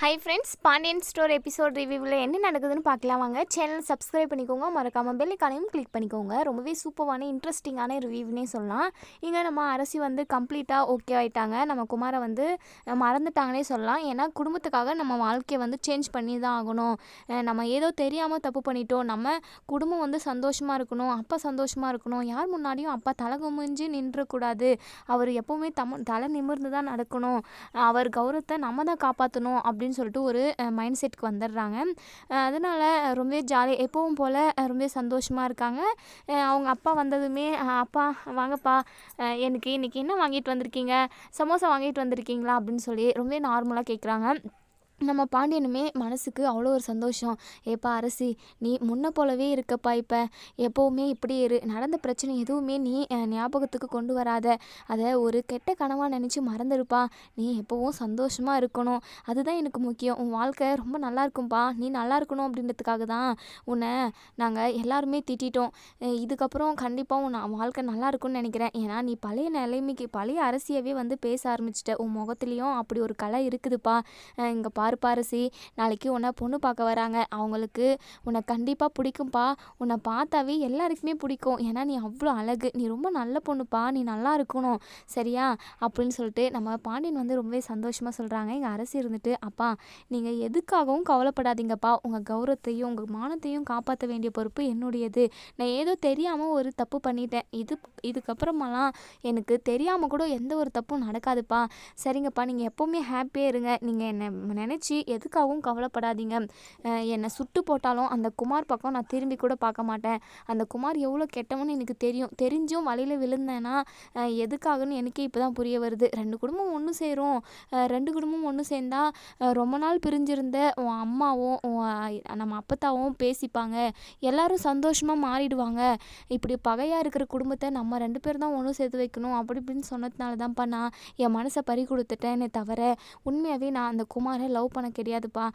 Hi friends Pandian store episode ரிவ்யூவில் என்ன நடக்குதுன்னு பார்க்கலாம் வாங்க. சேனல் சப்ஸ்கிரைப் பண்ணிக்கோங்க. மறக்காமல் பெல்லைக்கானையும் கிளிக் பண்ணிக்கோங்க. ரொம்பவே சூப்பரான இன்ட்ரெஸ்டிங்கான ரிவ்யூவ்னே சொல்லலாம். இங்கே நம்ம அரசி வந்து கம்ப்ளீட்டாக ஓகே ஆகிட்டாங்க நம்ம குமாரை வந்து மறந்துட்டாங்கன்னே சொல்லலாம். ஏன்னா குடும்பத்துக்காக நம்ம வாழ்க்கையை வந்து சேஞ்ச் பண்ணி தான் ஆகணும். நம்ம ஏதோ தெரியாமல் தப்பு பண்ணிட்டோம். நம்ம குடும்பம் வந்து சந்தோஷமாக இருக்கணும். அப்பா சந்தோஷமாக இருக்கணும். யார் முன்னாடியும் அப்பா தலை குமிஞ்சு நின்றக்கூடாது. அவர் எப்போவுமே தம் தலை நிமிர்ந்து தான் நடக்கணும். அவர் கௌரவத்தை நம்ம தான் காப்பாற்றணும் அப்படி அப்படின்னு சொல்லிட்டு ஒரு மைண்ட் செட்க்கு வந்துடுறாங்க. அதனால் ரொம்பவே ஜாலி எப்பவும் போல் ரொம்பவே சந்தோஷமாக இருக்காங்க. அவங்க அப்பா வந்ததுமே அப்பா வாங்கப்பா எனக்கு இன்னைக்கு என்ன வாங்கிட்டு வந்திருக்கீங்க? சமோசா வாங்கிட்டு வந்திருக்கீங்களா? அப்படின்னு சொல்லி ரொம்பவே நார்மலாக கேட்குறாங்க நம்ம பாண்டியனுமே மனசுக்கு அவ்வளோ ஒரு சந்தோஷம். ஏப்பா அரசி நீ முன்ன போலவே இருக்கப்பா இப்போ. எப்போவுமே இப்படி இரு. நடந்த பிரச்சனை எதுவுமே நீ ஞாபகத்துக்கு கொண்டு வராத. அதை ஒரு கெட்ட கனவாக நினச்சி மறந்துருப்பா. நீ எப்போவும் சந்தோஷமாக இருக்கணும். அதுதான் எனக்கு முக்கியம். உன் வாழ்க்கை ரொம்ப நல்லா இருக்கும்ப்பா நீ நல்லா இருக்கணும் அப்படின்றதுக்காக தான் உன்னை நாங்கள் எல்லாருமே திட்டிட்டோம். இதுக்கப்புறம் கண்டிப்பாக உன் வாழ்க்கை நல்லா இருக்கும்னு நினைக்கிறேன். ஏன்னா நீ பழைய நிலைமைக்கு பழைய அரசியவே வந்து பேச ஆரம்பிச்சிட்ட. உன் முகத்துலேயும் அப்படி ஒரு கலை இருக்குதுப்பா. இங்கே பாருப்பா அரசி நாளைக்கு உன்னை பொண்ணு பார்க்க வராங்க. அவங்களுக்கு உன்னை கண்டிப்பாக பிடிக்கும்ப்பா உன்னை பார்த்தாவே எல்லாருக்குமே பிடிக்கும். ஏன்னா நீ அவ்வளோ அழகு. நீ ரொம்ப நல்ல பொண்ணுப்பா. நீ நல்லா இருக்கணும். சரியா? அப்படின்னு சொல்லிட்டு நம்ம பாண்டியன் வந்து ரொம்பவே சந்தோஷமாக சொல்கிறாங்க எங்கள் அரசு இருந்துட்டு அப்பா நீங்கள் எதுக்காகவும் கவலைப்படாதீங்கப்பா. உங்கள் கௌரவத்தையும் உங்கள் மானத்தையும் காப்பாற்ற வேண்டிய பொறுப்பு என்னுடையது. நான் ஏதோ தெரியாமல் ஒரு தப்பு பண்ணிட்டேன். இது இதுக்கப்புறமெல்லாம் எனக்கு தெரியாமல் கூட எந்த ஒரு தப்பும் நடக்காதுப்பா. சரிங்கப்பா. நீங்கள் எப்போவுமே ஹாப்பியாக இருங்க. நீங்கள் என்னை நினச்சி எதுக்காகவும் கவலைப்படாதீங்க. என்னை சுட்டு போட்டாலும் அந்த குமார் பக்கம் நான் திரும்பி கூட பார்க்க மாட்டேன். அந்த குமார் எவ்வளோ கெட்டவன்னு எனக்கு தெரியும். தெரிஞ்சும் வழியில் விழுந்தேன்னா எதுக்காகன்னு எனக்கே இப்போ தான் புரிய வருது. ரெண்டு குடும்பம் ஒன்று சேரும். ரெண்டு குடும்பம் ஒன்று சேர்ந்தா ரொம்ப நாள் பிரிஞ்சிருந்த உன் அம்மாவும் உன் நம்ம அப்பத்தாவும் பேசிப்பாங்க. எல்லாரும் சந்தோஷமாக மாறிடுவாங்க. இப்படி பகையாக இருக்கிற குடும்பத்தை நம்ம ரெண்டு பேர் தான் ஒன்று சேர்த்து வைக்கணும். அப்படி இப்படின்னு சொன்னதுனால தான்ப்பா நான் என் மனசை பறி கொடுத்துட்டேனே தவிர உண்மையாகவே நான் அந்த குமாரை லவ் பண்ண கிடையாதுப்பா.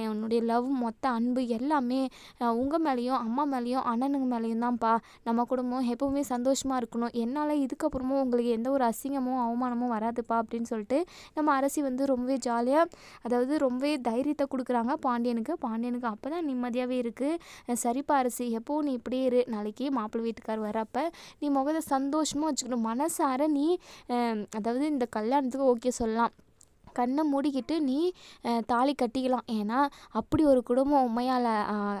என்னுடைய லவ் மொத்த அன்பு எல்லாமே உங்கள் மேலேயும் அம்மா மேலேயும் அண்ணனுங்க மேலேயும் தான்ப்பா. நம்ம குடும்பம் எப்பவுமே சந்தோஷமாக இருக்கணும். என்னால் இதுக்கப்புறமும் உங்களுக்கு எந்த ஒரு அசிங்கமும் அவமானமும் வராதுப்பா அப்படின்னு சொல்லிட்டு நம்ம அரசி வந்து ரொம்பவே ஜாலியாக அதாவது ரொம்பவே தைரியத்தை கொடுக்குறாங்க பாண்டியனுக்கு. பாண்டியனுக்கு அப்போ தான் நிம்மதியாகவே இருக்குது சரிப்பா அரசி எப்போ நீ இப்படியே இரு. நாளைக்கு மாப்பிள்ளை வீட்டுக்கார் வரப்ப நீ முகத்தை சந்தோஷமாக வச்சுக்கணும். மனசார நீ அதாவது இந்த கல்யாணத்துக்கு ஓகே சொல்லலாம். கண்ணை மூடிக்கிட்டு நீ தாலி கட்டிக்கலாம். ஏன்னா அப்படி ஒரு குடும்பம் உண்மையால்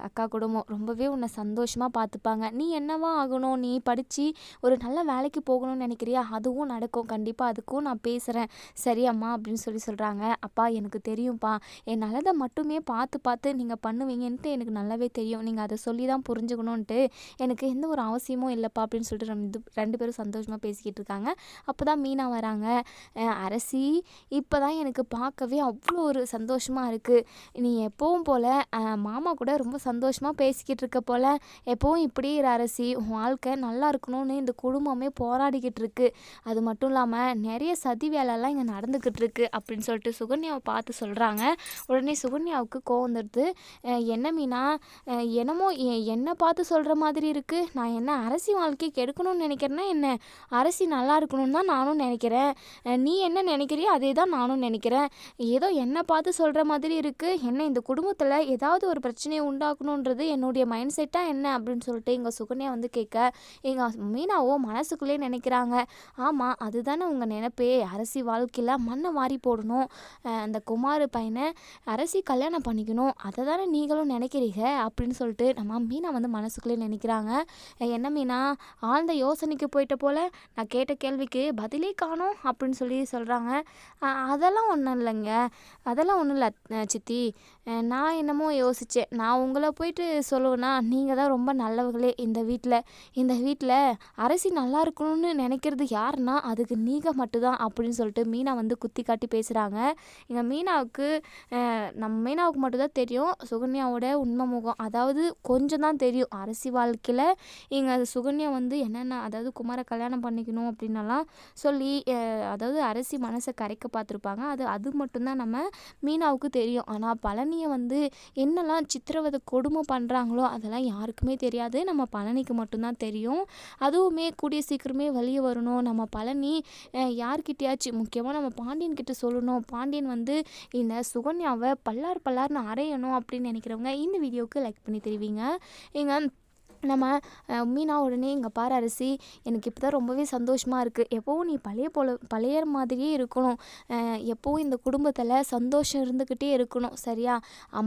அக்கா குடும்பம் ரொம்பவே உன்னை சந்தோஷமாக பார்த்துப்பாங்க நீ என்னவா ஆகணும்? நீ படித்து ஒரு நல்ல வேலைக்கு போகணும்னு நினைக்கிறியா? அதுவும் நடக்கும். கண்டிப்பாக அதுக்கும் நான் பேசுகிறேன் சரியாம்மா அப்படின்னு சொல்லி சொல்கிறாங்க அப்பா எனக்கு தெரியும்ப்பா என் நல்லதை மட்டுமே பார்த்து பார்த்து நீங்கள் பண்ணுவீங்கன்ட்டு எனக்கு நல்லாவே தெரியும். நீங்கள் அதை சொல்லி தான் புரிஞ்சுக்கணுன்ட்டு எனக்கு எந்த ஒரு அவசியமும் இல்லைப்பா அப்படின்னு சொல்லிட்டு ரெண்டு ரெண்டு பேரும் சந்தோஷமாக பேசிக்கிட்டு இருக்காங்க. அப்போ தான் மீனா வராங்க. அரசி இப்போ தான் எனக்கு பார்க்கவே அவ்வளோ ஒரு சந்தோஷமாக இருக்குது நீ எப்பவும் போல் மாமா கூட ரொம்ப சந்தோஷமாக பேசிக்கிட்டு இருக்க போல். எப்போவும் இப்படியே அரசி உன் வாழ்க்கை நல்லா இருக்கணும்னு இந்த குடும்பமே போராடிக்கிட்டு இருக்கு. அது மட்டும் இல்லாமல் நிறைய சதி வேலைலாம் இங்கே நடந்துக்கிட்டு இருக்கு அப்படின்னு சொல்லிட்டு சுகன்யாவை பார்த்து சொல்கிறாங்க உடனே சுகன்யாவுக்கு கோவம் வந்துடுது. என்ன மீனா? என்னமோ என்னை பார்த்து சொல்கிற மாதிரி இருக்குது நான் என்ன அரசி வாழ்க்கை கெடுக்கணும்னு நினைக்கிறேன்னா என்ன? அரசி நல்லா இருக்கணும்னு தான் நானும் நினைக்கிறேன். நீ என்ன நினைக்கிறியோ அதே தான் நானும் நினைக்கிறேன். நினைக்கிறேன். ஏதோ என்னை பார்த்து சொல்கிற மாதிரி இருக்குது என்ன இந்த குடும்பத்தில் ஏதாவது ஒரு பிரச்சனையை உண்டாக்கணுன்றது என்னுடைய மைண்ட் செட்டாக என்ன அப்படின்னு சொல்லிட்டு எங்கள் சுகன்யா வந்து கேட்க எங்கள் மீனாவோ மனசுக்குள்ளே நினைக்கிறாங்க. ஆமாம் அதுதானே உங்கள் நினைப்பே. அரசி வாழ்க்கையில் மண்ணை வாரி போடணும். அந்த குமார் பையனை அரசி கல்யாணம் பண்ணிக்கணும். அதை தானே நீங்களும் நினைக்கிறீங்க அப்படின்னு சொல்லிட்டு நம்ம மீனா வந்து மனசுக்குள்ளே நினைக்கிறாங்க. என்ன மீனா ஆழ்ந்த யோசனைக்கு போயிட்ட போல் நான் கேட்ட கேள்விக்கு பதிலே காணும் அப்படின்னு சொல்லி சொல்கிறாங்க அதெல்லாம் ஒன்றும் இல்லைங்க. அதெல்லாம் ஒன்றும் இல்லை சித்தி. நான் என்னமோ யோசித்தேன் நான் உங்களை போயிட்டு சொல்லுவேன்னா நீங்கள் தான் ரொம்ப நல்லவர்களே இந்த வீட்டில் இந்த வீட்டில் அரசி நல்லா இருக்கணும்னு நினைக்கிறது யாருன்னா அதுக்கு நீங்கள் மட்டும்தான் அப்படின்னு சொல்லிட்டு மீனா வந்து குத்தி காட்டி பேசுகிறாங்க எங்கள் மீனாவுக்கு நம்ம மீனாவுக்கு மட்டும்தான் தெரியும். சுகன்யாவோட உண்மை முகம் அதாவது கொஞ்சம் தான் தெரியும் அரசி வாழ்க்கையில். எங்கள் சுகன்யா வந்து என்னென்ன அதாவது குமார கல்யாணம் பண்ணிக்கணும் அப்படின்னலாம் சொல்லி அதாவது அரசி மனசை கரைக்க பார்த்துருப்பாங்க. அது அது மட்டும்தான் நம்ம மீனாவுக்கு தெரியும். ஆனால் பழனியை வந்து என்னெல்லாம் சித்திரவதை கொடுமை பண்ணுறாங்களோ அதெல்லாம் யாருக்குமே தெரியாது. நம்ம பழனிக்கு மட்டும்தான் தெரியும். அதுவுமே கூடிய சீக்கிரமே வெளியே வரணும். நம்ம பழனி யார்கிட்டயாச்சும் முக்கியமாக நம்ம பாண்டியன் கிட்ட சொல்லணும். பாண்டியன் வந்து இந்த சுகன்யாவை பல்லார் பல்லார்னு அரையணும் அப்படின்னு நினைக்கிறவங்க இந்த வீடியோவுக்கு லைக் பண்ணி தெரிவிங்க. எங்கள் நம்ம மீனா உடனே இங்கே பாரு அரிசி எனக்கு இப்போ தான் ரொம்பவே சந்தோஷமாக இருக்குது எப்போவும் நீ பழைய போல பழைய மாதிரியே இருக்கணும். எப்போவும் இந்த குடும்பத்தில் சந்தோஷம் இருந்துக்கிட்டே இருக்கணும். சரியா?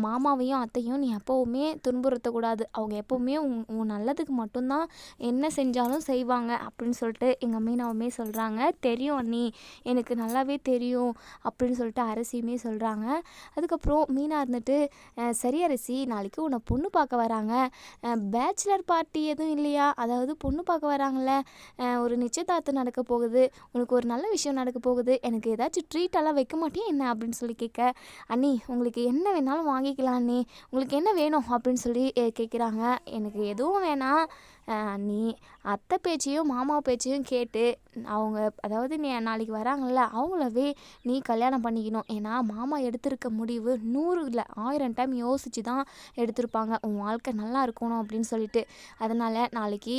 மாமாவையும் அத்தையும் நீ எப்போவுமே துன்புறுத்தக்கூடாது அவங்க எப்போவுமே உன் உன் நல்லதுக்கு மட்டும்தான் என்ன செஞ்சாலும் செய்வாங்க அப்படின்னு சொல்லிட்டு எங்கள் மீனாவுமே சொல்கிறாங்க தெரியும் அண்ணி எனக்கு நல்லாவே தெரியும் அப்படின்னு சொல்லிட்டு அரிசியுமே சொல்கிறாங்க அதுக்கப்புறம் மீனா இருந்துட்டு சரி அரிசி நாளைக்கு உன்னை பொண்ணு பார்க்க வராங்க. பேச்சுலர் பார்ட்டி எதுவும் இல்லையா? அதாவது பொண்ணு பார்க்க வராங்கள ஒரு நிச்சயதார்த்தம் நடக்க போகுது. உனக்கு ஒரு நல்ல விஷயம் நடக்க போகுது. எனக்கு ஏதாச்சும் ட்ரீட்டெல்லாம் வைக்க மாட்டேன் என்ன அப்படின்னு சொல்லி கேட்க அண்ணி உங்களுக்கு என்ன வேணாலும் வாங்கிக்கலாம் அண்ணி. உங்களுக்கு என்ன வேணும்? அப்படின்னு சொல்லி கேட்குறாங்க. எனக்கு எதுவும் வேணாம். நீ அத்தை பேச்சையும் மாமா பேச்சையும் கேட்டு அவங்க அதாவது நீ நாளைக்கு வராங்கள்ல அவங்களவே நீ கல்யாணம் பண்ணிக்கணும். ஏன்னா மாமா எடுத்திருக்க முடிவு நூறு இல்லை ஆயிரம் டைம் யோசித்து தான் எடுத்திருப்பாங்க. உன் வாழ்க்கை நல்லா இருக்கணும் அப்படின்னு சொல்லிட்டு. அதனால் நாளைக்கு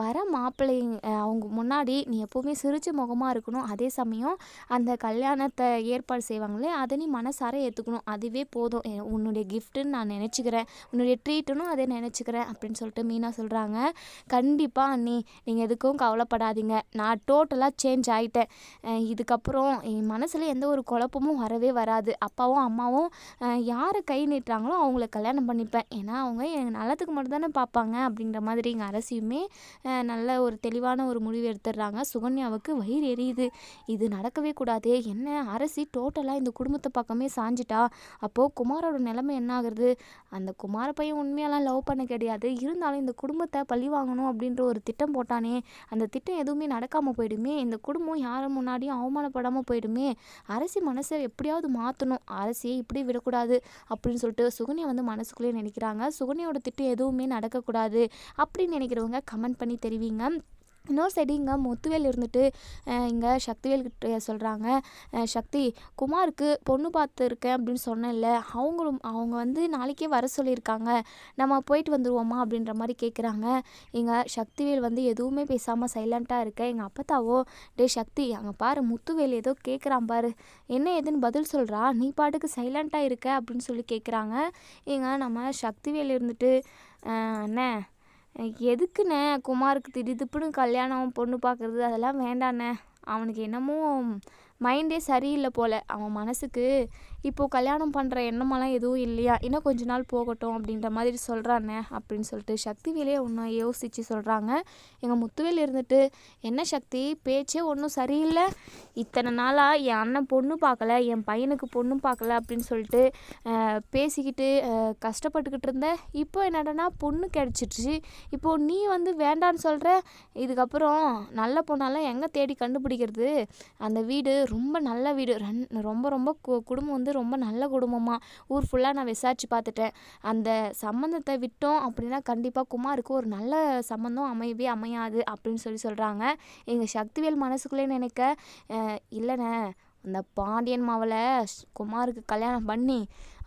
வர மாப்பிள்ளை அவங்க முன்னாடி நீ எப்போவுமே சிரிச்ச முகமாக இருக்கணும். அதே சமயம் அந்த கல்யாணத்தை ஏற்பாடு செய்வாங்களே அதை நீ மனசார ஏற்றுக்கணும் அதுவே போதும். உன்னுடைய கிஃப்ட்டுன்னு நான் நினச்சிக்கிறேன். உன்னுடைய ட்ரீட்டுன்னு அதை நினச்சிக்கிறேன் அப்படின்னு சொல்லிட்டு மீனா சொல்கிறாங்க கண்டிப்பாக அண்ணி நீங்கள் எதுக்கும் கவலைப்படாதீங்க. நான் டோட்டலாக சேஞ்ச் ஆகிட்டேன் இதுக்கப்புறம் என் மனசில் எந்த ஒரு குழப்பமும் வரவே வராது. அப்பாவும் அம்மாவும் யாரை கை நீட்டுறாங்களோ அவங்கள கல்யாணம் பண்ணிப்பேன். ஏன்னா அவங்க என் நல்லதுக்கு மட்டும் தானே பார்ப்பாங்க அப்படிங்கிற மாதிரி எங்கள் அரசியுமே நல்ல ஒரு தெளிவான ஒரு முடிவு எடுத்துடுறாங்க. சுகன்யாவுக்கு வயிறு எரியுது. இது நடக்கவே கூடாது. என்ன அரசி டோட்டலாக இந்த குடும்பத்தை பக்கமே சாஞ்சிட்டா? அப்போது குமாரோட நிலைமை என்ன ஆகுறது? அந்த குமார பையன் உண்மையெல்லாம் லவ் பண்ண கிடையாது. இருந்தாலும் இந்த குடும்பத்தை பள்ளி பழி வாங்கணும் அப்படின்ற ஒரு திட்டம் போட்டானே. அந்த திட்டம் எதுவுமே நடக்காமல் போயிடுமே. இந்த குடும்பம் யாரை முன்னாடியும் அவமானப்படாமல் போயிடுமே. அரசி மனசை எப்படியாவது மாற்றணும் அரசியை இப்படி விடக்கூடாது அப்படின்னு சொல்லிட்டு சுகன்யா வந்து மனசுக்குள்ளேயே நினைக்கிறாங்க. சுகன்யாவோட திட்டம் எதுவுமே நடக்கக்கூடாது அப்படின்னு நினைக்கிறவங்க கமெண்ட் பண்ணி தெரிவிங்க. இன்னொரு சைடு இங்கே முத்துவேல் இருந்துட்டு இங்கே சக்திவேல் கிட்ட சொல்கிறாங்க சக்தி குமாருக்கு பொண்ணு பார்த்துருக்கேன் அப்படின்னு சொன்னேன்ல. அவங்களும் அவங்க வந்து நாளைக்கே வர சொல்லியிருக்காங்க. நம்ம போயிட்டு வந்துடுவோமா அப்படின்ற மாதிரி கேட்குறாங்க இங்கே சக்திவேல் வந்து எதுவுமே பேசாமல் சைலண்ட்டாக இருக்க. எங்கள் அப்பத்தாவோ டே சக்தி அங்கே பாரு முத்துவேல் ஏதோ கேட்குறான் பாரு. என்ன ஏதுன்னு பதில் சொல்கிறா நீ பாட்டுக்கு சைலண்ட்டாக இருக்க அப்படின்னு சொல்லி கேட்குறாங்க இங்கே நம்ம சக்திவேல் இருந்துட்டு அண்ணே எதுக்குண்ணே? குமாருக்கு திடீர்னு கல்யாணம் பொண்ணு பார்க்குறது அதெல்லாம் வேண்டாண்ணே. அவனுக்கு என்னமோ மைண்டே சரியில்லை போல். அவன் மனசுக்கு இப்போது கல்யாணம் பண்ணுற எண்ணமெல்லாம் எதுவும் இல்லையா? இன்னும் கொஞ்ச நாள் போகட்டும் அப்படின்ற மாதிரி சொல்கிறானே அப்படின்னு சொல்லிட்டு சக்திவேலே ஒன்று யோசித்து சொல்கிறாங்க எங்கள் முத்துவேல் இருந்துட்டு என்ன சக்தி? பேச்சே ஒன்றும் சரியில்லை. இத்தனை நாளாக என் அண்ணன் பொண்ணு பார்க்கல என் பையனுக்கு பொண்ணு பார்க்கல அப்படின்னு சொல்லிட்டு பேசிக்கிட்டு கஷ்டப்பட்டுக்கிட்டு இருந்த. இப்போ என்னடனா பொண்ணு கிடச்சிட்ருச்சு இப்போது நீ வந்து வேண்டான்னு சொல்கிற இதுக்கப்புறம் நல்ல பொண்ணாலாம் எங்கே தேடி கண்டுபிடிக்கிறது? அந்த வீடு ரொம்ப நல்ல வீடு. ரன் ரொம்ப ரொம்ப குடும்பம் வந்து ரொம்ப நல்ல குடும்பமாக ஊர் ஃபுல்லாக நான் விசாரித்து பார்த்துட்டேன். அந்த சம்மந்தத்தை விட்டோம் அப்படின்னா கண்டிப்பாக குமாருக்கு ஒரு நல்ல சம்மந்தம் அமையவே அமையாது அப்படின்னு சொல்லி சொல்கிறாங்க எங்கள் சக்திவேல் மனசுக்குள்ளே நினைக்க இல்லைண்ணே அந்த பாண்டியன் மாவளை குமாருக்கு கல்யாணம் பண்ணி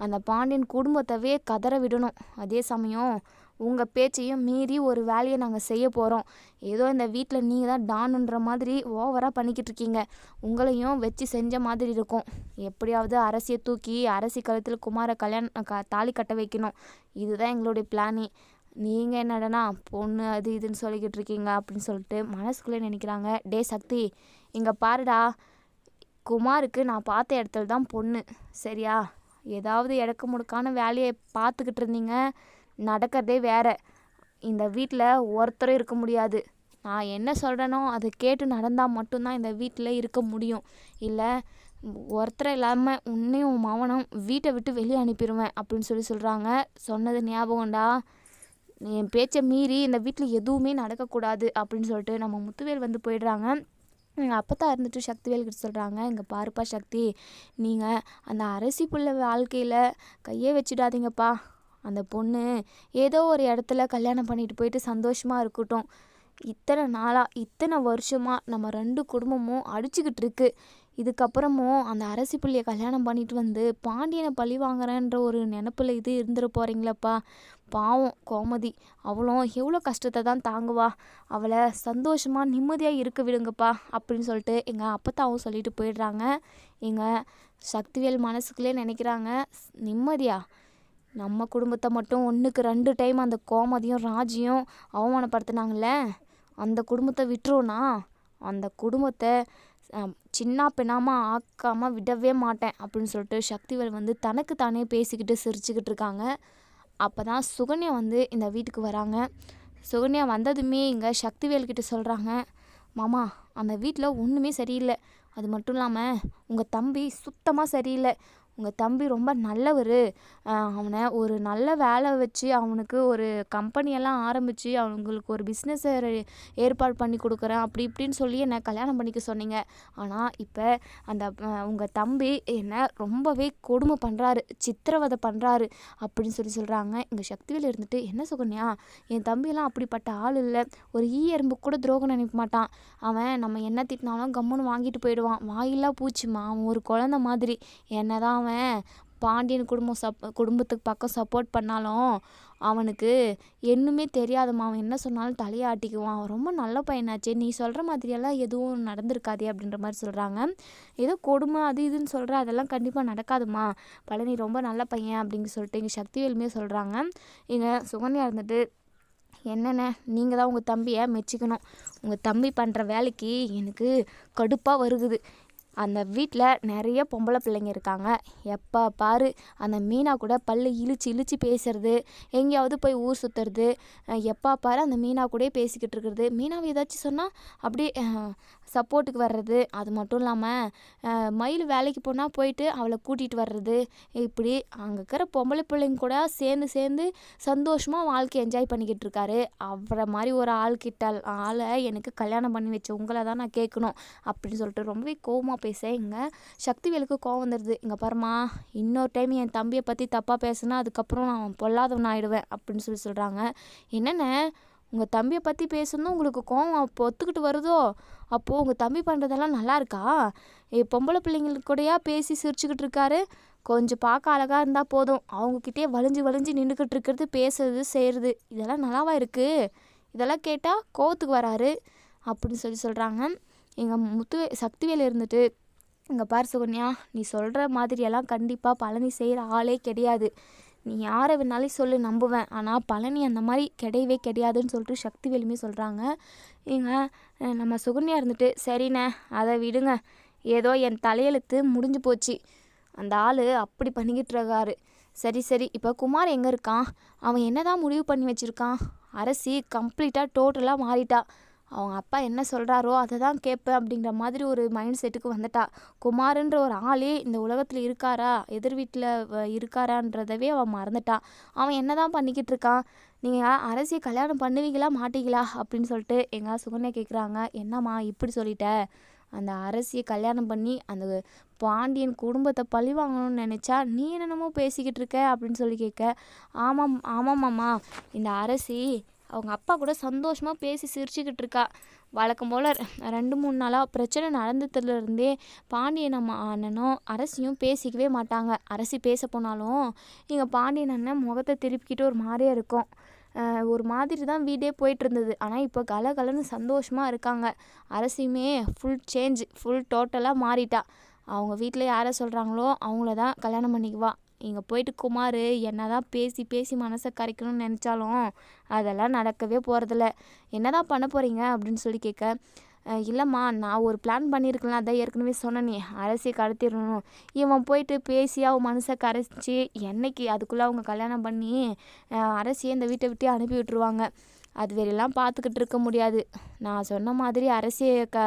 அந்த பாண்டியன் குடும்பத்தவே கதற விடணும். அதே சமயம் உங்கள் பேச்சையும் மீறி ஒரு வேலையை நாங்கள் செய்ய போகிறோம் ஏதோ இந்த வீட்டில் நீங்கள் தான் டானுன்ற மாதிரி ஓவராக பண்ணிக்கிட்டு இருக்கீங்க. உங்களையும் வச்சு செஞ்ச மாதிரி இருக்கும். எப்படியாவது அரசியை தூக்கி அரசி கழுத்தில் குமார கல்யாணம் க தாலி கட்ட வைக்கணும். இதுதான் எங்களுடைய பிளானே. நீங்கள் என்னடனா பொண்ணு அது இதுன்னு சொல்லிக்கிட்டு இருக்கீங்க அப்படின்னு சொல்லிட்டு மனசுக்குள்ளே நினைக்கிறாங்க. டே சக்தி இங்கே பாருடா. குமாருக்கு நான் பார்த்த இடத்துல தான் பொண்ணு. சரியா? ஏதாவது இடக்கு முடுக்கான வேலையை பார்த்துக்கிட்டு இருந்தீங்க. நடக்கிறதே வேற. இந்த வீட்டில் ஒருத்தரும் இருக்க முடியாது. நான் என்ன சொல்கிறேனோ அதை கேட்டு நடந்தால் மட்டும்தான் இந்த வீட்டில் இருக்க முடியும். இல்லை ஒருத்தர் இல்லாமல் உன்னையும் உன் மவனும் வீட்டை விட்டு வெளியே அனுப்பிடுவேன் அப்படின்னு சொல்லி சொல்கிறாங்க சொன்னது ஞாபகம்டா என் பேச்சை மீறி இந்த வீட்டில் எதுவுமே நடக்கக்கூடாது அப்படின்னு சொல்லிட்டு நம்ம முத்துவேல் வந்து போயிடுறாங்க. எங்கள் அப்பத்தா இருந்துட்டு சக்திவேல் கிட்ட சொல்கிறாங்க இங்கே பாருப்பா சக்தி நீங்கள் அந்த அரசி புள்ள வாழ்க்கையில் கையே வச்சிடாதீங்கப்பா. அந்த பொண்ணு ஏதோ ஒரு இடத்துல கல்யாணம் பண்ணிட்டு போயிட்டு சந்தோஷமாக இருக்கட்டும். இத்தனை நாளாக இத்தனை வருஷமாக நம்ம ரெண்டு குடும்பமும் அடிச்சுக்கிட்டு இருக்கு. இதுக்கப்புறமும் அந்த அரசி பிள்ளையை கல்யாணம் பண்ணிட்டு வந்து பாண்டியனை பழி வாங்குறேன்ற ஒரு நினப்பில் இது இருந்துட போகிறீங்களப்பா பாவம் கோமதி. அவளும் எவ்வளோ கஷ்டத்தை தான் தாங்குவா. அவளை சந்தோஷமாக நிம்மதியாக இருக்க விடுங்கப்பா அப்படின்னு சொல்லிட்டு எங்கள் அப்பத்தாவும் சொல்லிட்டு போயிடுறாங்க. எங்கள் சக்திவேல் மனசுக்குள்ளே நினைக்கிறாங்க நிம்மதியா? நம்ம குடும்பத்தை மட்டும் ஒன்றுக்கு ரெண்டு டைம் அந்த கோமதியும் ராஜியும் அவமானப்படுத்தினாங்கல்ல அந்த குடும்பத்தை விட்டுருவோண்ணா. அந்த குடும்பத்தை சின்ன பெண்ணாமல் ஆக்காமல் விடவே மாட்டேன் அப்படின்னு சொல்லிட்டு சக்திவேல் வந்து தனக்கு தானே பேசிக்கிட்டு சிரிச்சுக்கிட்டு இருக்காங்க. அப்போ தான் சுகன்யா வந்து இந்த வீட்டுக்கு வராங்க. சுகன்யா வந்ததுமே இங்கே சக்திவேல்கிட்ட சொல்கிறாங்க மாமா அந்த வீட்டில் ஒன்றுமே சரியில்லை. அது மட்டும் இல்லாமல் உங்கள் தம்பி சுத்தமாக சரியில்லை. உங்கள் தம்பி ரொம்ப நல்லவர். அவனை ஒரு நல்ல வேலை வச்சு அவனுக்கு ஒரு கம்பெனியெல்லாம் ஆரம்பித்து அவங்களுக்கு ஒரு பிஸ்னஸை ஏற்பாடு பண்ணி கொடுக்குறேன். அப்படி இப்படின்னு சொல்லி என்னை கல்யாணம் பண்ணிக்க சொன்னீங்க. ஆனால் இப்போ அந்த உங்கள் தம்பி என்னை ரொம்பவே கொடுமை பண்ணுறாரு சித்திரவதை பண்ணுறாரு அப்படின்னு சொல்லி சொல்கிறாங்க இங்கே சக்திவேல் இருந்துட்டு என்ன சுகன்யா? என் தம்பியெல்லாம் அப்படிப்பட்ட ஆள் இல்லை. ஒரு ஈ எறும்பு கூட துரோகம் நினைக்க மாட்டான். அவன் நம்ம என்ன திட்டினாலும் கம்முன்னு வாங்கிட்டு போயிடுவான். வாயில்லா பூச்சிமா அவன் ஒரு குழந்த மாதிரி. என்ன தான் அவன் பாண்டியன் குடும்பம் சப் குடும்பத்துக்கு பக்கம் சப்போர்ட் பண்ணாலும் அவனுக்கு என்னுமே தெரியாதம்மா. அவன் என்ன சொன்னாலும் தலையாட்டிக்குவான். அவன் ரொம்ப நல்ல பையனாச்சே. நீ சொல்கிற மாதிரியெல்லாம் எதுவும் நடந்திருக்காதே அப்படின்ற மாதிரி சொல்கிறாங்க ஏதோ கொடுமை அது இதுன்னு சொல்கிற அதெல்லாம் கண்டிப்பாக நடக்காதுமா பழனி ரொம்ப நல்ல பையன் அப்படின்னு சொல்லிட்டு இங்கே சக்திவேலுமே சொல்கிறாங்க இங்கே சுகன்யா இருந்துட்டு என்னென்ன நீங்கள் தான் உங்கள் தம்பியை மெச்சிக்கணும். உங்கள் தம்பி பண்ணுற வேலைக்கு எனக்கு கடுப்பாக வருகுது. அந்த வீட்டில் நிறைய பொம்பளை பிள்ளைங்க இருக்காங்க. எப்போ பாரு அந்த மீனா கூட பல்லு இழிச்சு இழிச்சு பேசுறது எங்கேயாவது போய் ஊர் சுற்றுறது எப்போ பாரு அந்த மீனா கூட பேசிக்கிட்டு இருக்கிறது. மீனாவை ஏதாச்சும் சொன்னால் அப்படியே சப்போர்ட்டுக்கு வர்றது. அது மட்டும் இல்லாமல் மயில் வேலைக்கு போனால் போயிட்டு அவளை கூட்டிகிட்டு வர்றது. இப்படி அங்கே இருக்கிற பொம்பளை பிள்ளைங்க கூட சேர்ந்து சேர்ந்து சந்தோஷமாக வாழ்க்கை என்ஜாய் பண்ணிக்கிட்டு இருக்காரு. அவரை மாதிரி ஒரு ஆள் கிட்ட ஆளை எனக்கு கல்யாணம் பண்ணி வச்ச உங்களை தான் நான் கேட்கணும் அப்படின்னு சொல்லிட்டு ரொம்பவே கோவமாக பேச இங்கே சக்திவேலுக்கு கோவம் வந்துடுது இங்கே பாருமா இன்னொரு டைம் என் தம்பியை பற்றி தப்பாக பேசுனா அதுக்கப்புறம் நான் பொல்லாதவன் ஆகிடுவேன் அப்படின்னு சொல்லி சொல்கிறாங்க என்னென்ன? உங்கள் தம்பியை பற்றி பேசணும் உங்களுக்கு கோவம் அப்போ ஒத்துக்கிட்டு வருதோ? அப்போது உங்கள் தம்பி பண்ணுறதெல்லாம் நல்லா இருக்கா ஏ பொம்பளை பிள்ளைங்களுக்கு கூடயா பேசி சிரிச்சுக்கிட்டு இருக்காரு? கொஞ்சம் பார்க்க அழகாக இருந்தால் போதும். அவங்கக்கிட்டே வலிஞ்சு வலிஞ்சு நின்றுக்கிட்டு இருக்கிறது பேசுறது செய்கிறது இதெல்லாம் நல்லாவா இருக்குது இதெல்லாம் கேட்டால் கோவத்துக்கு வராரு அப்படின்னு சொல்லி சொல்கிறாங்க எங்கள் முத்துவே சக்திவேல் இருந்துட்டு இங்கே பார் சுகன்யா நீ சொல்கிற மாதிரியெல்லாம் கண்டிப்பாக பழனி செய்கிற ஆளே கிடையாது. நீ யாரை வேணாலும் சொல்லு நம்புவேன். ஆனால் பழனி அந்த மாதிரி கிடையவே கிடையாதுன்னு சொல்லிட்டு சக்தி வேலுமே சொல்கிறாங்க ஏங்க நம்ம சுகன்யா இருந்துட்டு சரிண்ணே அதை விடுங்க. ஏதோ என் தலையெழுத்து முடிஞ்சு போச்சு. அந்த ஆள் அப்படி பண்ணிக்கிட்டு இருக்காரு. சரி சரி இப்போ குமார் எங்கே இருக்கான்? அவன் என்ன தான் முடிவு பண்ணி வச்சுருக்கான்? அரசி கம்ப்ளீட்டாக டோட்டலாக மாறிட்டா. அவங்க அப்பா என்ன சொல்கிறாரோ அதை தான் கேட்பேன் அப்படிங்கிற மாதிரி ஒரு மைண்ட் செட்டுக்கு வந்துட்டா. குமாருன்ற ஒரு ஆளே இந்த உலகத்தில் இருக்காரா? எதிர் வீட்டில் இருக்காரான்றதவே அவன் மறந்துட்டான். அவன் என்ன தான் பண்ணிக்கிட்டு இருக்கான்? நீங்கள் அரசியை கல்யாணம் பண்ணுவீங்களா மாட்டீங்களா? அப்படின்னு சொல்லிட்டு எங்கள் சுகன்யா கேட்குறாங்க என்னம்மா இப்படி சொல்லிட்ட? அந்த அரசியை கல்யாணம் பண்ணி அந்த பாண்டியன் குடும்பத்தை பழி வாங்கணும்னு நினச்சா நீ என்னென்னமோ பேசிக்கிட்டு இருக்க அப்படின்னு சொல்லி கேட்க. ஆமாம் ஆமாம்மாம்மா இந்த அரசி அவங்க அப்பா கூட சந்தோஷமாக பேசி சிரிச்சுக்கிட்டு இருக்கா. வழக்கம் போல் ரெண்டு மூணு நாளாக பிரச்சனை நடந்ததுலேருந்தே பாண்டியன் அம்மா அண்ணனும் அரசியும் பேசிக்கவே மாட்டாங்க. அரசி பேச போனாலும் இங்கே பாண்டியன் அண்ணன் முகத்தை திருப்பிக்கிட்டு ஒரு மாதிரியாக இருக்கும். ஒரு மாதிரி தான் வீடே போயிட்டு இருந்தது ஆனால் இப்போ கலகலன்னு சந்தோஷமாக இருக்காங்க. அரசியுமே ஃபுல் சேஞ்ச் ஃபுல் டோட்டலாக மாறிட்டா. அவங்க வீட்டில் யாரை சொல்கிறாங்களோ அவங்கள தான் கல்யாணம் பண்ணிக்குவா. இங்கே போயிட்டு குமார் என்ன தான் பேசி பேசி மனசை கரைக்கணும்னு நினச்சாலும் அதெல்லாம் நடக்கவே போகிறதில்ல என்ன தான் பண்ண போகிறீங்க அப்படின்னு சொல்லி கேட்க இல்லைம்மா நான் ஒரு பிளான் பண்ணியிருக்கலாம் அதான் ஏற்கனவே சொன்னனே அரசியை கடத்திடணும். இவன் போயிட்டு பேசி அவன் மனசை கரைச்சி என்னைக்கு அதுக்குள்ளே அவங்க கல்யாணம் பண்ணி அரசியை இந்த வீட்டை விட்டு அனுப்பி விட்டுருவாங்க. அது வெறியெல்லாம் பார்த்துக்கிட்டு இருக்க முடியாது. நான் சொன்ன மாதிரி அரசியை க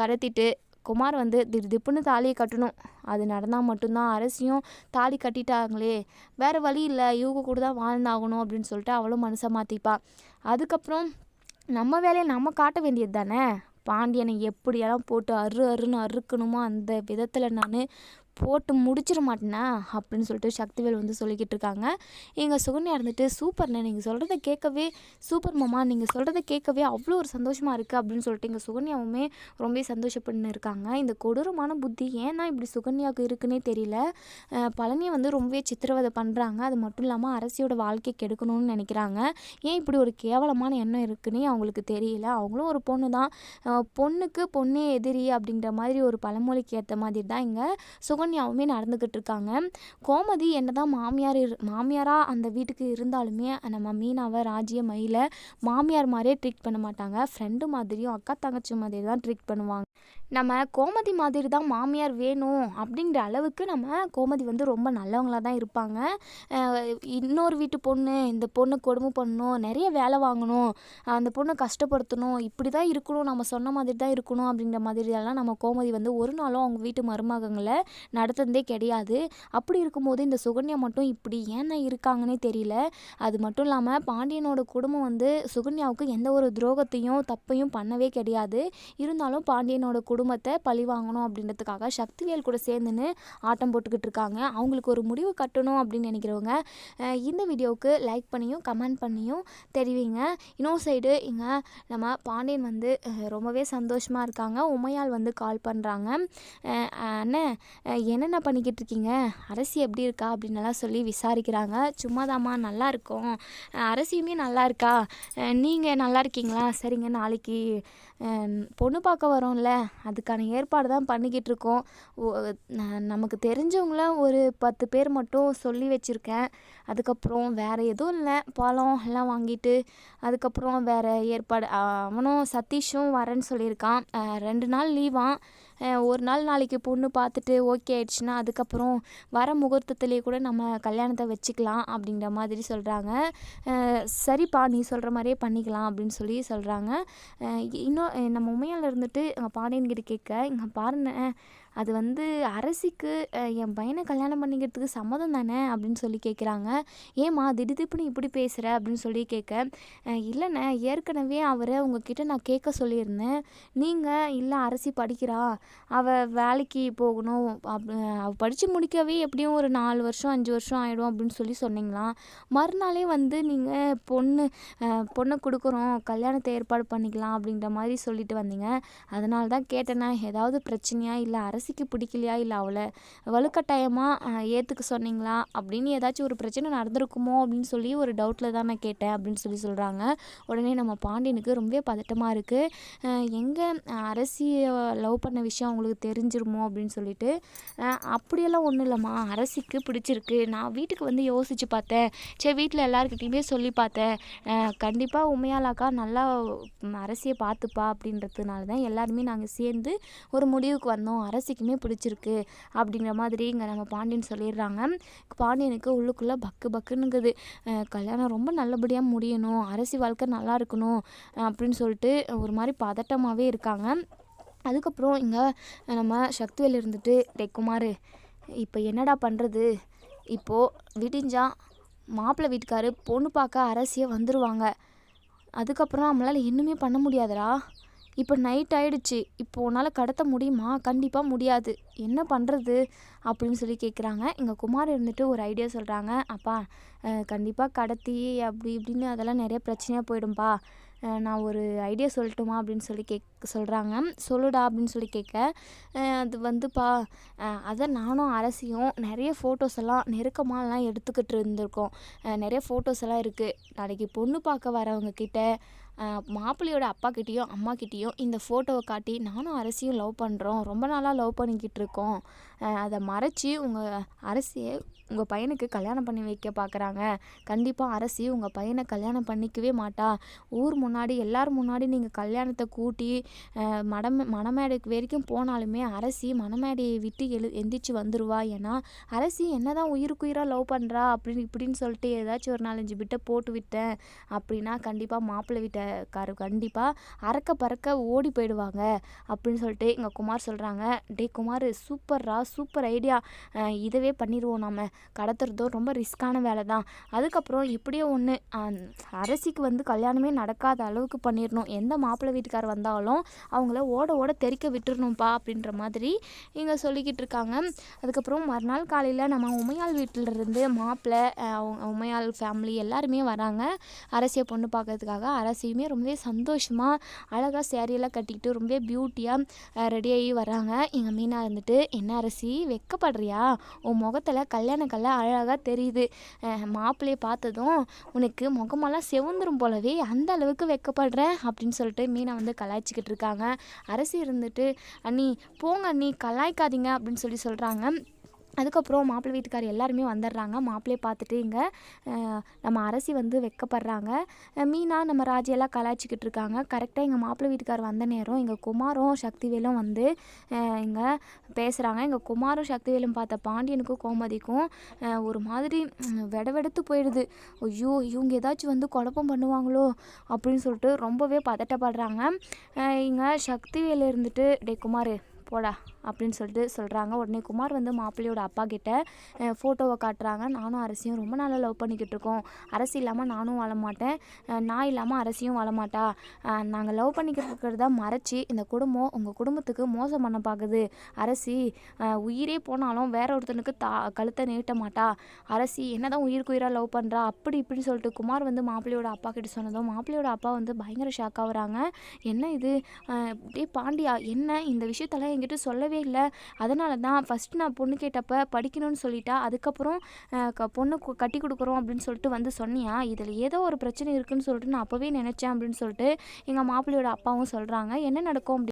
கடத்திட்டு குமார் வந்து திடு திப்புன்னு தாலியை கட்டணும். அது நடந்தால் மட்டும்தான் அரசியும் தாலி கட்டிட்டாங்களே. வேறு வழி இல்லை. இவங்க கூட தான் வாழ்ந்தாகணும் அப்படின்னு சொல்லிட்டு அவளும் மனசை மாற்றிப்பா அதுக்கப்புறம் நம்ம வேலையை நம்ம காட்ட வேண்டியது தானே? பாண்டியனை எப்படியெல்லாம் போட்டு அரு அருன்னு அறுக்கணுமோ அந்த விதத்தில் நான் போட்டு முடிச்சிட மாட்டேனா? அப்படின்னு சொல்லிட்டு சக்திவேல் வந்து சொல்லிக்கிட்டு இருக்காங்க. எங்கள் சுகன்யா இருந்துட்டு சூப்பர்ண்ணே நீங்கள் சொல்கிறத கேட்கவே சூப்பர் மாமா நீங்கள் சொல்கிறத கேட்கவே அவ்வளோ ஒரு சந்தோஷமாக இருக்குது அப்படின்னு சொல்லிட்டு எங்கள் சுகன்யாவுமே ரொம்ப சந்தோஷப்பட்டு இருக்காங்க. இந்த கொடூரமான புத்தி ஏன்னா இப்படி சுகன்யாவுக்கு இருக்குன்னே தெரியல. பழனியை வந்து ரொம்பவே சித்திரவதை பண்ணுறாங்க அது மட்டும் இல்லாமல் அரசியோட வாழ்க்கை கெடுக்கணும்னு நினைக்கிறாங்க. ஏன் இப்படி ஒரு கேவலமான எண்ணம் இருக்குன்னே அவங்களுக்கு தெரியல. அவங்களும் ஒரு பொண்ணு தான். பொண்ணுக்கு பொண்ணே எதிரி அப்படின்ற மாதிரி ஒரு பழமொழிக்கு ஏற்ற மாதிரி தான் இங்கே சுகன் சுகன்யாவுமே நடந்துக்கிட்டு இருக்காங்க கோமதி என்ன தான் மாமியார் இரு மாமியாராக அந்த வீட்டுக்கு இருந்தாலுமே நம்ம மீனாவை ராஜிய மயில மாமியார் மாதிரியே ட்ரீட் பண்ண மாட்டாங்க. ஃப்ரெண்டு மாதிரியும் அக்கா தங்கச்சி மாதிரி தான் ட்ரீட் பண்ணுவாங்க. நம்ம கோமதி மாதிரி தான் மாமியார் வேணும் அப்படிங்கிற அளவுக்கு நம்ம கோமதி வந்து ரொம்ப நல்லவங்களாக தான் இருப்பாங்க. இன்னொரு வீட்டு பொண்ணு இந்த பொண்ணு கொடுமை பண்ணணும் நிறைய வேலை வாங்கணும் அந்த பொண்ணை கஷ்டப்படுத்தணும் இப்படி தான் இருக்கணும் நம்ம சொன்ன மாதிரி தான் இருக்கணும் அப்படிங்கிற மாதிரி எல்லாம் நம்ம கோமதி வந்து ஒரு நாளும் அவங்க வீட்டு மருமகங்களை நடத்துனதே கிடையாது. அப்படி இருக்கும்போது இந்த சுகன்யா மட்டும் இப்படி ஏன் இருக்காங்கன்னே தெரியல. அது மட்டும் இல்லாமல் பாண்டியனோட குடும்பம் வந்து சுகன்யாவுக்கு எந்த ஒரு துரோகத்தையும் தப்பையும் பண்ணவே கிடையாது. இருந்தாலும் பாண்டியனோட குடும்பத்தை பழி வாங்கணும் அப்படின்றதுக்காக சக்திவேல் கூட சேர்ந்துன்னு ஆட்டம் போட்டுக்கிட்டு இருக்காங்க. அவங்களுக்கு ஒரு முடிவு கட்டணும் அப்படின்னு நினைக்கிறவங்க இந்த வீடியோவுக்கு லைக் பண்ணியும் கமெண்ட் பண்ணியும் தெரிவிங்க. இன்னொரு சைடு இங்கே நம்ம பாண்டியன் வந்து ரொம்பவே சந்தோஷமாக இருக்காங்க. உமையால் வந்து கால் பண்ணுறாங்க அண்ணே என்னென்ன பண்ணிக்கிட்டு இருக்கீங்க அரசி எப்படி இருக்கா? அப்படின்னு எல்லாம் சொல்லி விசாரிக்கிறாங்க. சும்மாதாம்மா நல்லா இருக்கும். அரசியுமே நல்லா இருக்கா? நீங்கள் நல்லா இருக்கீங்களா? சரிங்க நாளைக்கு பொண்ணு பார்க்க வரோம்ல. அதுக்கான ஏற்பாடு தான் பண்ணிக்கிட்டு இருக்கோம் ஓ- நமக்கு தெரிஞ்சவங்கள ஒரு பத்து பேர் மட்டும் சொல்லி வச்சுருக்கேன். அதுக்கப்புறம் வேறு எதுவும் இல்லை. பழம் எல்லாம் வாங்கிட்டு அதுக்கப்புறம் வேறு ஏற்பாடு அவனும் சதீஷும் வரேன்னு சொல்லியிருக்கான். ரெண்டு நாள் லீவான் ஒரு நாள் நாளைக்கு பொண்ணு பார்த்துட்டு ஓகே ஆயிடுச்சுன்னா அதுக்கப்புறம் வர முகூர்த்தத்துலேயே கூட நம்ம கல்யாணத்தை வச்சுக்கலாம் அப்படிங்கிற மாதிரி சொல்கிறாங்க சரிப்பா நீ சொல்கிற மாதிரியே பண்ணிக்கலாம் அப்படின்னு சொல்லி சொல்கிறாங்க இன்னும் நம்ம உமையால் இருந்துட்டு எங்கள் பாண்டியன்கிட்ட கேட்க இங்கே பாருண்ணே அது வந்து அரசிக்கு என் பையனை கல்யாணம் பண்ணிக்கிறதுக்கு சம்மதம் தானே அப்படின்னு சொல்லி கேட்குறாங்க ஏம்மா திடீர்னு இப்படி பேசுகிற அப்படின்னு சொல்லி கேட்க இல்லைண்ணே ஏற்கனவே அவரை உங்ககிட்ட நான் கேட்க சொல்லியிருந்தேன். நீங்கள் இல்லை அரசி படிக்கிறா. அவள் வேலைக்கு போகணும். அப் அவள் படித்து முடிக்கவே எப்படியும் ஒரு நாலு வருஷம் அஞ்சு வருஷம் ஆகிடும் அப்படின்னு சொல்லி சொன்னீங்களாம் மறுநாளே வந்து நீங்கள் பொண்ணு பொண்ணை கொடுக்குறோம் கல்யாணத்தை ஏற்பாடு பண்ணிக்கலாம் அப்படின்ற மாதிரி சொல்லிட்டு வந்தீங்க. அதனால தான் கேட்டேன்னா ஏதாவது பிரச்சனையா இல்லை அரசு அரசிக்கு பிடிக்கலையா? இல்லை அவளை வலுக்கட்டாயமாக ஏற்றுக்க சொன்னீங்களா? அப்படின்னு ஏதாச்சும் ஒரு பிரச்சனை நடந்திருக்குமோ? அப்படின்னு சொல்லி ஒரு டவுட்டில் தான் நான் கேட்டேன் அப்படின்னு சொல்லி சொல்கிறாங்க உடனே நம்ம பாண்டியனுக்கு ரொம்பவே பதட்டமாக இருக்குது எங்கே அரசியை லவ் பண்ண விஷயம் அவங்களுக்கு தெரிஞ்சிருமோ? அப்படின்னு சொல்லிட்டு அப்படியெல்லாம் ஒன்றும் இல்லைம்மா. அரசிக்கு பிடிச்சிருக்கு. நான் வீட்டுக்கு வந்து யோசித்து பார்த்தேன். சரி வீட்டில் எல்லாருக்கிட்டையுமே சொல்லி பார்த்தேன். கண்டிப்பாக உண்மையாலாக்கா நல்லா அரசியை பார்த்துப்பா அப்படின்றதுனால தான் எல்லாருமே நாங்கள் சேர்ந்து ஒரு முடிவுக்கு வந்தோம். அரசு அரசிக்குமே பிடிச்சிருக்கு அப்படிங்கிற மாதிரி இங்கே நம்ம பாண்டியன் சொல்லிடுறாங்க. பாண்டியனுக்கு உள்ளுக்குள்ளே பக்கு பக்குன்னுங்குது. கல்யாணம் ரொம்ப நல்லபடியாக முடியணும். அரசி வாழ்க்கை நல்லா இருக்கணும் அப்படின்னு சொல்லிட்டு ஒரு மாதிரி பதட்டமாகவே இருக்காங்க. அதுக்கப்புறம் இங்கே நம்ம சக்திவேல் இருந்துட்டு டேய் குமார் இப்போ என்னடா பண்ணுறது இப்போது விடிஞ்சா மாப்பிள்ளை வீட்டுக்காரு பொண்ணு பார்க்க அரசியே வந்துடுவாங்க அதுக்கப்புறம் நம்மளால் இன்னுமே பண்ண முடியாதுடா. இப்போ நைட் ஆயிடுச்சு. இப்போ உன்னால் கடத்த முடியுமா? கண்டிப்பாக முடியாது. என்ன பண்ணுறது அப்படின்னு சொல்லி கேட்குறாங்க இங்கே குமார் இருந்துட்டு ஒரு ஐடியா சொல்கிறாங்க அப்பா கண்டிப்பாக கடத்தி அப்படி இப்படின்னு அதெல்லாம் நிறைய பிரச்சனையாக போயிடும்பா. நான் ஒரு ஐடியா சொல்லட்டுமா? அப்படின்னு சொல்லி கேக் சொல்கிறாங்க சொல்லுடா அப்படின்னு சொல்லி கேட்க அது வந்துப்பா அதை நானும் அரசியும் நிறைய ஃபோட்டோஸ் எல்லாம் நெருக்கமாகலாம் எடுத்துக்கிட்டு இருந்திருக்கோம். நிறைய ஃபோட்டோஸ் எல்லாம் இருக்குது நாளைக்கு பொண்ணு பார்க்க வரவங்க கிட்ட மாப்பிள்ளையோட அப்பா கிட்டேயும் அம்மா கிட்டேயும் இந்த ஃபோட்டோவை காட்டி நானும் அரசியும் லவ் பண்ணுறோம் ரொம்ப நாளாக லவ் பண்ணிக்கிட்டு இருக்கோம். அதை மறைச்சி உங்கள் அரசியை உங்கள் பையனுக்கு கல்யாணம் பண்ணி வைக்க பார்க்குறாங்க கண்டிப்பாக அரசி உங்கள் பையனை கல்யாணம் பண்ணிக்கவே மாட்டா. ஊர் முன்னாடி எல்லார் முன்னாடி நீங்கள் கல்யாணத்தை கூட்டி மடம் மணமேடைக்கு வரைக்கும் போனாலுமே அரசி மணமேடையை விட்டு எழு எந்திரிச்சு வந்துடுவா ஏன்னா அரசி என்ன தான் உயிருக்குயிராக லவ் பண்ணுறா அப்படின்னு இப்படின்னு சொல்லிட்டு ஏதாச்சும் ஒரு நாலஞ்சு விட்டை போட்டு விட்டேன் அப்படின்னா கண்டிப்பாக மாப்பிள்ளை விட்ட காரு கண்டிப்பாக அறக்க பறக்க ஓடி போயிடுவாங்க அப்படின்னு சொல்லிட்டு எங்கள் குமார் சொல்கிறாங்க டே குமார் சூப்பர்ரா சூப்பர் ஐடியா. இதவே பண்ணிடுவோம் நம்ம கடத்துறதும் ரொம்ப ரிஸ்க்கான வேலை தான். அதுக்கப்புறம் எப்படியோ ஒன்று அரசிக்கு வந்து கல்யாணமே நடக்காத அளவுக்கு பண்ணிடணும் எந்த மாப்பிள்ளை வீட்டுக்கார் வந்தாலும் அவங்கள ஓட ஓட தெறிக்க விட்டுறணும்ப்பா அப்படின்ற மாதிரி இங்கே சொல்லிக்கிட்டு இருக்காங்க. அதுக்கப்புறம் மறுநாள் காலையில் நம்ம உமையாள் வீட்டிலிருந்து மாப்பிள்ளை அவங்க உமையாள் ஃபேமிலி எல்லாருமே வராங்க. அரசியை பொண்ணு பார்க்கறதுக்காக அரசியும் ரொம்பவே சந்தோஷமாக அழகாக சேரீயெல்லாம் கட்டிக்கிட்டு ரொம்பவே பியூட்டியாக ரெடியாகி வராங்க எங்கள் மீனாக இருந்துட்டு என்ன அரசி வெக்கப்படுறியா? உன் முகத்தில் கல்யாண கல்ல அழகாக தெரியுது. மாப்பிள்ளையை பார்த்ததும் உனக்கு முகமெல்லாம் செவுந்துரும் போலவே அந்த அளவுக்கு வெக்கப்படுற? அப்படின்னு சொல்லிட்டு மீனை வந்து கலாய்ச்சிக்கிட்டு இருக்காங்க. அரசி இருந்துட்டு அண்ணி போங்க அண்ணி கலாய்க்காதீங்க. அப்படின்னு சொல்லி சொல்கிறாங்க அதுக்கப்புறம் மாப்பிள்ளை வீட்டுக்கார் எல்லாருமே வந்துடுறாங்க. மாப்பிள்ளையை பார்த்துட்டு இங்கே நம்ம அரசி வந்து வெக்கப்படுறாங்க. மீனா நம்ம ராஜியெல்லாம் கலாய்ச்சிக்கிட்டு இருக்காங்க. கரெக்டாக எங்கள் மாப்பிள்ளை வீட்டுக்கார் வந்த நேரம் எங்கள் குமாரும் சக்திவேலும் வந்து இங்கே பேசுகிறாங்க எங்கள் குமாரும் சக்திவேலும் பார்த்த பாண்டியனுக்கும் கோமதிக்கும் ஒரு மாதிரி வெடவெடுத்து போயிடுது. ஐயோ இவங்க ஏதாச்சும் வந்து குழப்பம் பண்ணுவாங்களோ அப்படின்னு சொல்லிட்டு ரொம்பவே பதட்டப்படுறாங்க. இங்கே சக்திவேல் இருந்துட்டு டே குமார் போடா. அப்படின்னு சொல்லிட்டு சொல்கிறாங்க உடனே குமார் வந்து மாப்பிள்ளையோட அப்பா கிட்ட ஃபோட்டோவை காட்டுறாங்க. நானும் அரசியும் ரொம்ப நாளாக லவ் பண்ணிக்கிட்டு இருக்கோம். அரசி இல்லாமல் நானும் வாழ மாட்டேன். நான் இல்லாமல் அரசியும் வாழ மாட்டா. நாங்கள் லவ் பண்ணிக்கிட்டு இருக்கிறத மறைச்சி இந்த குடும்பம் உங்கள் குடும்பத்துக்கு மோசம் பண்ண பார்க்குது அரசி உயிரே போனாலும் வேற ஒருத்தனுக்கு தா கழுத்தை நீட்ட மாட்டா. அரசி என்னதான் உயிருக்கு உயிராக லவ் பண்ணுறா அப்படி இப்படின்னு சொல்லிட்டு குமார் வந்து மாப்பிள்ளையோட அப்பா கிட்ட சொன்னதும் மாப்பிள்ளையோட அப்பா வந்து பயங்கர ஷாக் ஆகுறாங்க என்ன இது? அஹ், பாண்டியா என்ன இந்த விஷயத்தெல்லாம் என்கிட்ட சொல்லவே இல்லை. அதனால தான் ஃபஸ்ட்டு நான் பொண்ணு கேட்டப்ப படிக்கணும்னு சொல்லிட்டா. அதுக்கப்புறம் க- பொண்ணு கட்டி கொடுக்குறோம் அப்படின்னு சொல்லிட்டு வந்து சொன்னியா. இதில் ஏதோ ஒரு பிரச்சனை இருக்குன்னு சொல்லிட்டு நான் அப்போவே நினச்சேன் அப்படின்னு சொல்லிட்டு எங்கள் மாப்பிள்ளையோட அப்பாவும் சொல்கிறாங்க என்ன நடக்கும் அப்படி